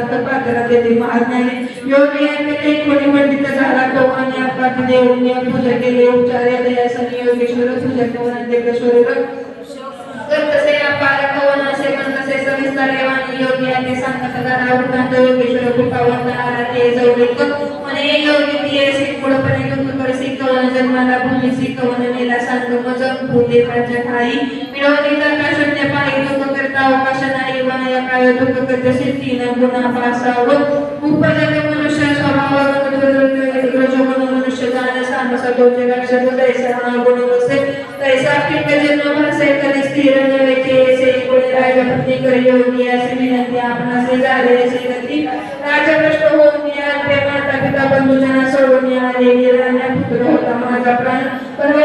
पात्रात येते महाज्ञानी योगी यांनी कोणी पंडित झाला तो आणि आपला देऊन पूजा केली उपचार दयासनी योगेश्वर पूजा करून देवेश्वर तसे अपार कवन असे पण तसे सविस्तर आणि योगी आणि सांगत करा वृत्तांत योगेश्वर कृपावंत आराध्य मजम भूते प्राच्या खाई मिळवली जाता शून्य पायी दुःख करता अवकाश नाही वनया काय दुःख करता सिद्धीन गुणा पासावं। उपजग मनुष्य स्वभाव मनुष्य जाण सांग सगोचे लक्षात तैसा गुण वसे तैसा पिंड जन्म भरसे कधी स्थिर नव्हेचे से कोणी राजा पत्नी करी योगी, असे विनंती आपणासे झाले असे गती। राजा भ्रष्ट होऊन या माता पिता बंधुजना सोडून या देवी राण्या पुत्र होता माझा प्राण। तयार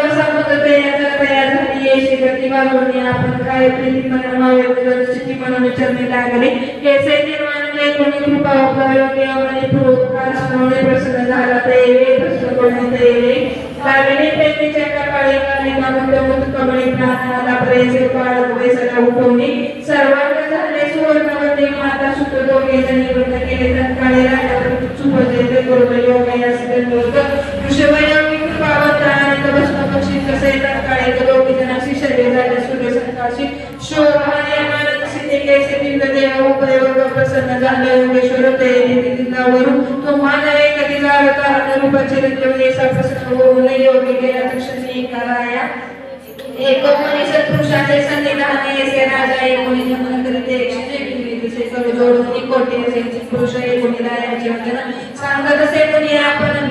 येशी गती वागून आपण काय प्रीती मन मावे स्थिती म्हणून विचारणे लागले। हे से निर्माणले कोणी कृपा उपयोगी आणि पुरस्कार सुनावणे प्रसन्न झाला ते प्रश्न करण्यात येईल. लागले प्रेमीच्या कपाळी काली मागुंड मुत कमळी प्राणाला प्रेसे काळ वेसला उठवणी. सर्वांग झाले सुवर्णवती माता सुत दोघे जणी व्रत केले. तत्काळी राजा संकाशी शोभाने आनंद सिद्धी केसे दिव्य देव उपयोग प्रसन्न झाले योगेश्वर ते दिनावरून तुम्हाला एक दिला कारण रूपाचे रंजवणे प्रसन्न होऊन योगी गेला तक्षणी कराया एक कोणी सत्पुरुषाचे सन्निधान येसे राजा एक कोणी जमन करीते जोडून कोटी असे पुरुष एक कोणी रायाचे वंदन सांगत असे कोणी आपण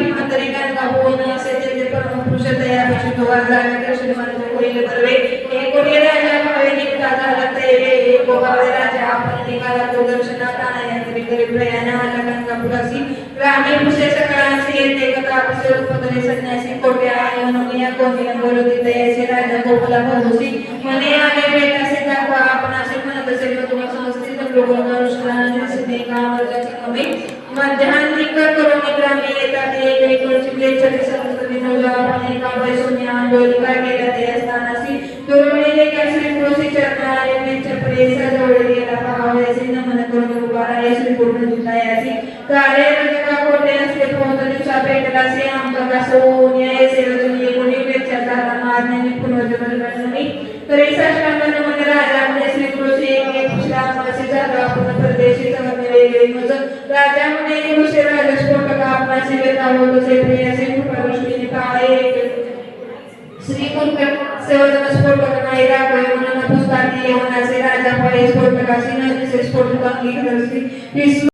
तया विष्णू वाजावे कृष्ण मन होईल बरवे एक कोणी राजा भावे निघता झाला ते एक भावे राजा आपण निघाला तो दर्शनात आणायत्री करी प्रयाण आला गंगापुरासी ग्रामीण पुरुषे सकाळांची येते कथा पुरुष उपदरे संन्यासी कोटे आहे म्हणून या कोणी बोलती तयाचे राजा गोकुला भरवसी मने आले भेटासे गेल्या ते असतानासी दुर्मिळे श्री कृषी चरणारे जवळ गेला पाहावयासी नमन करून उभारा या श्री पूर्ण दुतायासी कार्य रजका कोटे असले पोहत दिवसा भेटलासी आमका कसो, न्याय कोणी वेच्या झाला मारण्याने पुनर्जन्म बनवणी तरी साष्टांगन मन राजा म्हणे श्री कृषी एक श्रावणाचे झाला आपण परदेशी समजणे वेगळे मज राजा म्हणे निरुषे राजा, स्फोटक आपणाशी वेता होत असे प्रियासे श्री कुंकट सेवजन स्फोटक नाही राघवे म्हणून पुस्तकात येऊन असे राजा पाये स्फोटकाशी न दिसे स्फोटक अंगीकार